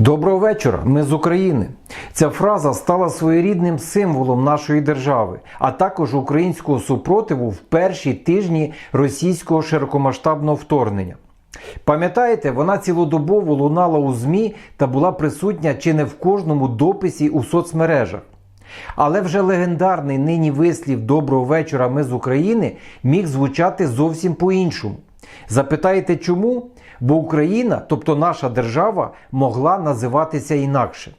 Доброго вечора, ми з України. Ця фраза стала своєрідним символом нашої держави, а також українського супротиву в перші тижні російського широкомасштабного вторгнення. Пам'ятаєте, вона цілодобово лунала у ЗМІ та була присутня чи не в кожному дописі у соцмережах. Але вже легендарний нині вислів Доброго вечора, ми з України міг звучати зовсім по-іншому. Запитаєте чому? Бо Україна, тобто наша держава, могла називатися інакше.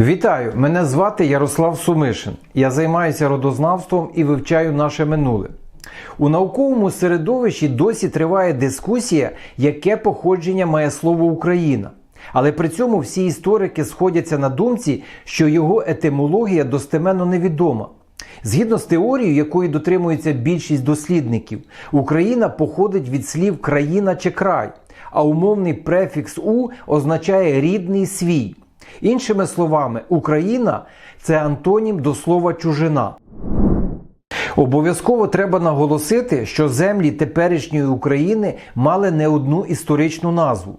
Вітаю! Мене звати Ярослав Сумишин. Я займаюся родознавством і вивчаю наше минуле. У науковому середовищі досі триває дискусія, яке походження має слово Україна. Але при цьому всі історики сходяться на думці, що його етимологія достеменно невідома. Згідно з теорією, якої дотримується більшість дослідників, Україна походить від слів країна чи край, а умовний префікс У означає рідний свій. Іншими словами, Україна це антонім до слова чужина. Обов'язково треба наголосити, що землі теперішньої України мали не одну історичну назву.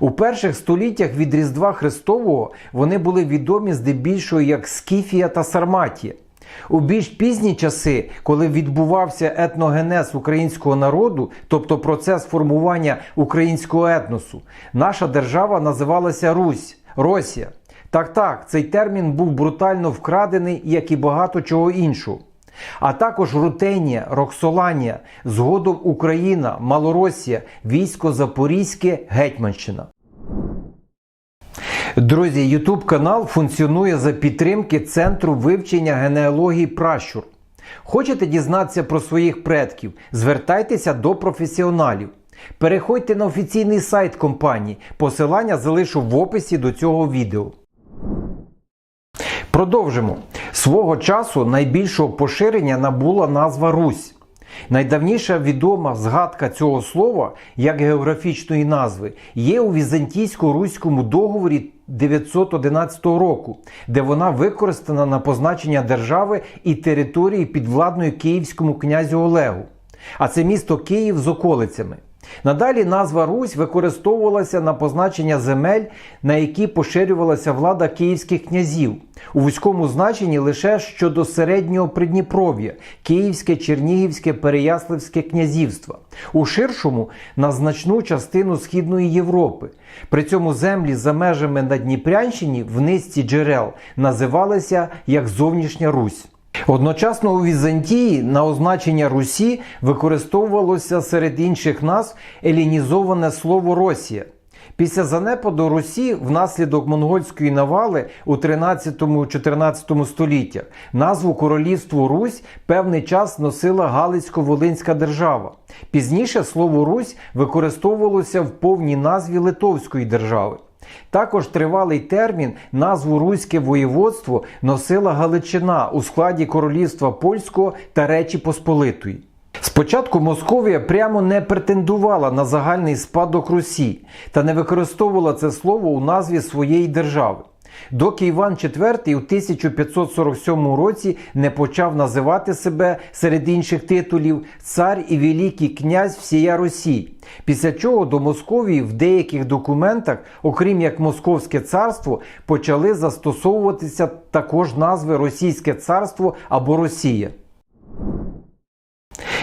У перших століттях від Різдва Христового вони були відомі здебільшого як Скіфія та Сарматія. У більш пізні часи, коли відбувався етногенез українського народу, тобто процес формування українського етносу, наша держава називалася Русь, Росія. Так, так, цей термін був брутально вкрадений, як і багато чого іншого. А також Рутенія, Роксоланія, згодом Україна, Малоросія, військо Запорізьке, Гетьманщина. Друзі, YouTube канал функціонує за підтримки Центру вивчення генеалогії пращур. Хочете дізнатися про своїх предків? Звертайтеся до професіоналів. Переходьте на офіційний сайт компанії. Посилання залишу в описі до цього відео. Продовжимо. Свого часу найбільшого поширення набула назва Русь. Найдавніша відома згадка цього слова як географічної назви є у візантійсько-руському договорі 911 року, де вона використана на позначення держави і території підвладної київському князю Олегу. А це місто Київ з околицями. Надалі назва Русь використовувалася на позначення земель, на які поширювалася влада київських князів, у вузькому значенні лише щодо середнього Придніпров'я, Київське, Чернігівське, Переяславське князівства, у ширшому на значну частину Східної Європи. При цьому землі за межами Надніпрянщині в низці джерел називалися як зовнішня Русь. Одночасно у Візантії на означення Русі використовувалося серед інших назв елінізоване слово Росія. Після занепаду Русі внаслідок монгольської навали у 13-14 століттях назву королівству Русь певний час носила Галицько-Волинська держава. Пізніше слово Русь використовувалося в повній назві Литовської держави. Також тривалий термін назву Руське воєводство носила Галичина у складі Королівства Польського та Речі Посполитої. Спочатку Московія прямо не претендувала на загальний спадок Русі та не використовувала це слово у назві своєї держави. Доки Іван IV у 1547 році не почав називати себе серед інших титулів цар і великий князь всія Росії, після чого до Московії в деяких документах, окрім як Московське царство, почали застосовуватися також назви Російське царство або Росія.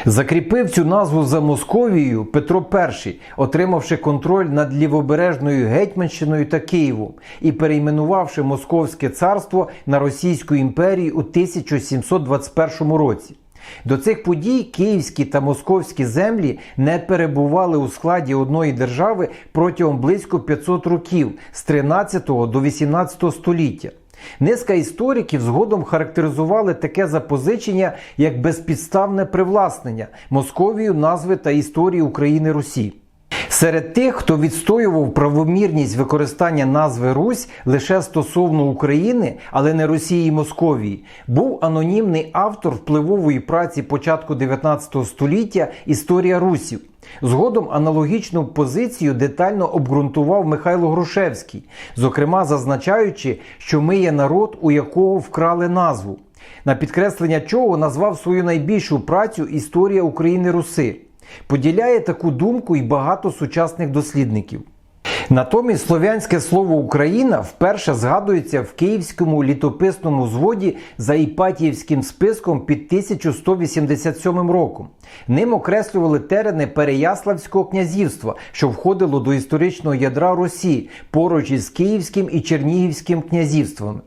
Закріпив цю назву за Московією Петро І, отримавши контроль над лівобережною Гетьманщиною та Києвом і перейменувавши Московське царство на Російську імперію у 1721 році. До цих подій київські та московські землі не перебували у складі одної держави протягом близько 500 років з 13 до 18 століття. Низка істориків згодом характеризували таке запозичення як безпідставне привласнення Московію назви та історії України Русі. Серед тих, хто відстоював правомірність використання назви Русь лише стосовно України, але не Росії і Московії, був анонімний автор впливової праці початку 19 століття Історія Русів. Згодом аналогічну позицію детально обґрунтував Михайло Грушевський, зокрема зазначаючи, що ми є народ, у якого вкрали назву. На підкреслення чого назвав свою найбільшу працю Історія України Руси. Поділяє таку думку і багато сучасних дослідників. Натомість слов'янське слово Україна вперше згадується в київському літописному зводі за Іпатіївським списком під 1187 роком. Ним окреслювали терени Переяславського князівства, що входило до історичного ядра Русі поруч із Київським і Чернігівським князівствами.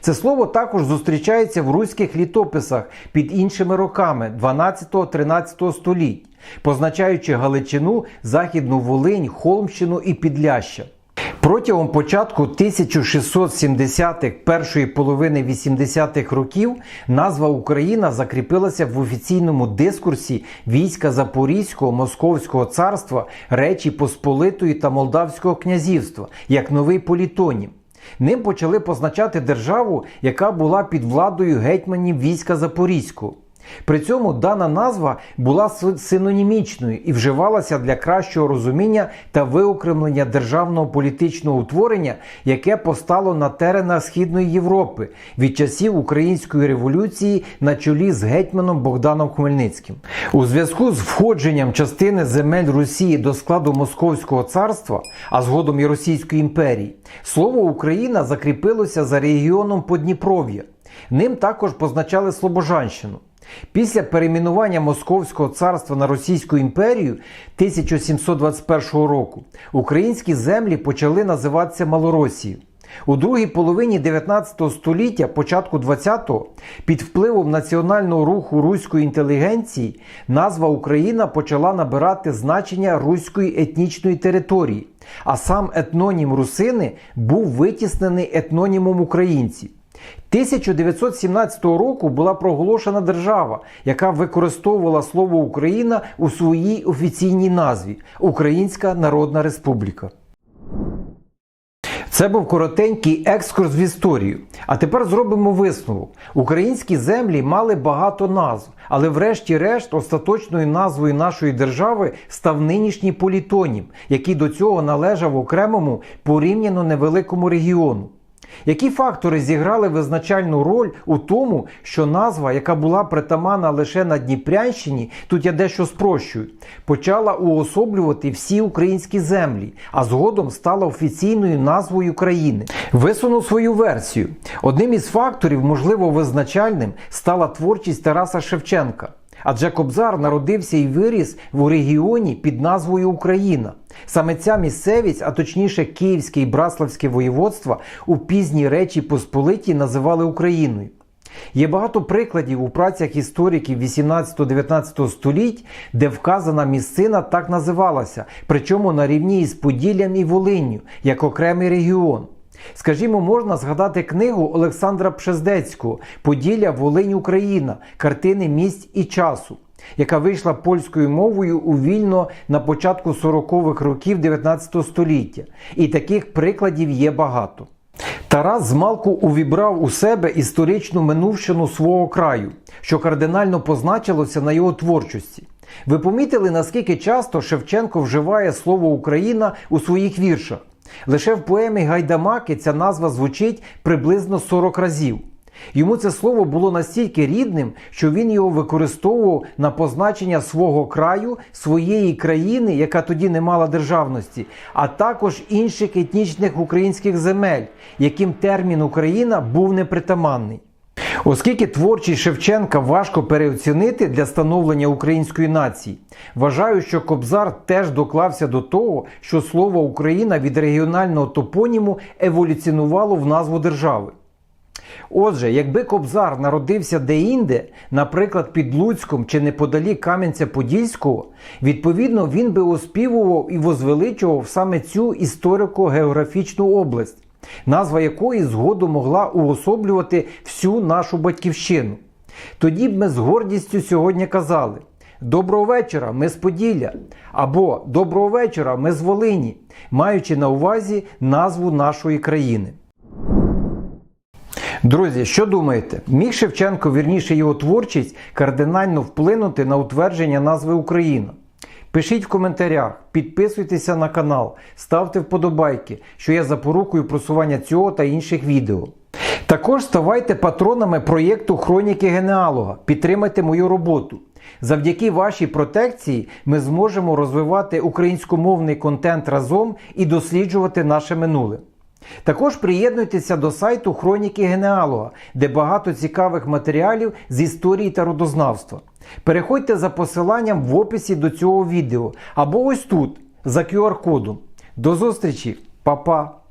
Це слово також зустрічається в руських літописах під іншими роками 12-13 століть, позначаючи Галичину, Західну Волинь, Холмщину і Підляща. Протягом початку 1670-х, першої половини 80-х років назва Україна закріпилася в офіційному дискурсі війська Запорізького Московського царства, Речі Посполитої та Молдавського князівства як новий політонім. Ним почали позначати державу, яка була під владою гетьманів війська Запорізького. При цьому дана назва була синонімічною і вживалася для кращого розуміння та виокремлення державного політичного утворення, яке постало на теренах Східної Європи від часів Української революції на чолі з гетьманом Богданом Хмельницьким. У зв'язку з входженням частини земель Росії до складу Московського царства, а згодом і Російської імперії, слово Україна закріпилося за регіоном Подніпров'я. Ним також позначали Слобожанщину. Після перейменування Московського царства на Російську імперію 1721 року українські землі почали називатися Малоросією. У другій половині 19 століття, початку 20-го, під впливом національного руху руської інтелігенції, назва Україна почала набирати значення руської етнічної території, а сам етнонім русини був витіснений етнонімом українці. 1917 року була проголошена держава, яка використовувала слово Україна у своїй офіційній назві Українська Народна Республіка. Це був коротенький екскурс в історію. А тепер зробимо висновок. Українські землі мали багато назв, але врешті-решт остаточною назвою нашої держави став нинішній політонім, який до цього належав окремому порівняно невеликому регіону. Які фактори зіграли визначальну роль у тому, що назва, яка була притаманна лише на Дніпрянщині, тут я дещо спрощую, почала уособлювати всі українські землі, а згодом стала офіційною назвою країни? Висуну свою версію. Одним із факторів, можливо, визначальним, стала творчість Тараса Шевченка. Адже Кобзар народився і виріс в регіоні під назвою Україна. Саме ця місцевість, а точніше Київське і Браславське воєводства, у пізній Речі Посполиті називали Україною. Є багато прикладів у працях істориків 18-19 століть, де вказана місцина так називалася, причому на рівні із Поділлям і Волинню, як окремий регіон. Скажімо, можна згадати книгу Олександра Пшездецького Поділля Волинь Україна, картини місць і часу, яка вийшла польською мовою у вільно на початку 40-х років 19 століття. І таких прикладів є багато. Тарас змалку увібрав у себе історичну минувщину свого краю, що кардинально позначилося на його творчості. Ви помітили, наскільки часто Шевченко вживає слово Україна у своїх віршах? Лише в поемі Гайдамаки ця назва звучить приблизно 40 разів. Йому це слово було настільки рідним, що він його використовував на позначення свого краю, своєї країни, яка тоді не мала державності, а також інших етнічних українських земель, яким термін Україна був непритаманний. Оскільки творчість Шевченка важко переоцінити для становлення української нації, вважаю, що Кобзар теж доклався до того, що слово Україна від регіонального топоніму еволюціонувало в назву держави. Отже, якби Кобзар народився деінде, наприклад, під Луцьком чи неподалік Кам'янця-Подільського, відповідно він би оспівував і возвеличував саме цю історико-географічну область назва якої згодом могла уособлювати всю нашу батьківщину. Тоді б ми з гордістю сьогодні казали: Доброго вечора, ми з Поділля або Доброго вечора, ми з Волині, маючи на увазі назву нашої країни. Друзі, що думаєте? Міг Шевченко, вірніше його творчість, кардинально вплинути на утвердження назви Україна? Пишіть в коментарях, підписуйтеся на канал, ставте вподобайки, що я запорукою просування цього та інших відео. Також ставайте патронами проєкту Хроніки Генеалога, підтримайте мою роботу. Завдяки вашій протекції ми зможемо розвивати українськомовний контент разом і досліджувати наше минуле. Також приєднуйтеся до сайту Хроніки Генеалога, де багато цікавих матеріалів з історії та родознавства. Переходьте за посиланням в описі до цього відео або ось тут, за QR-кодом. До зустрічі, Па-па!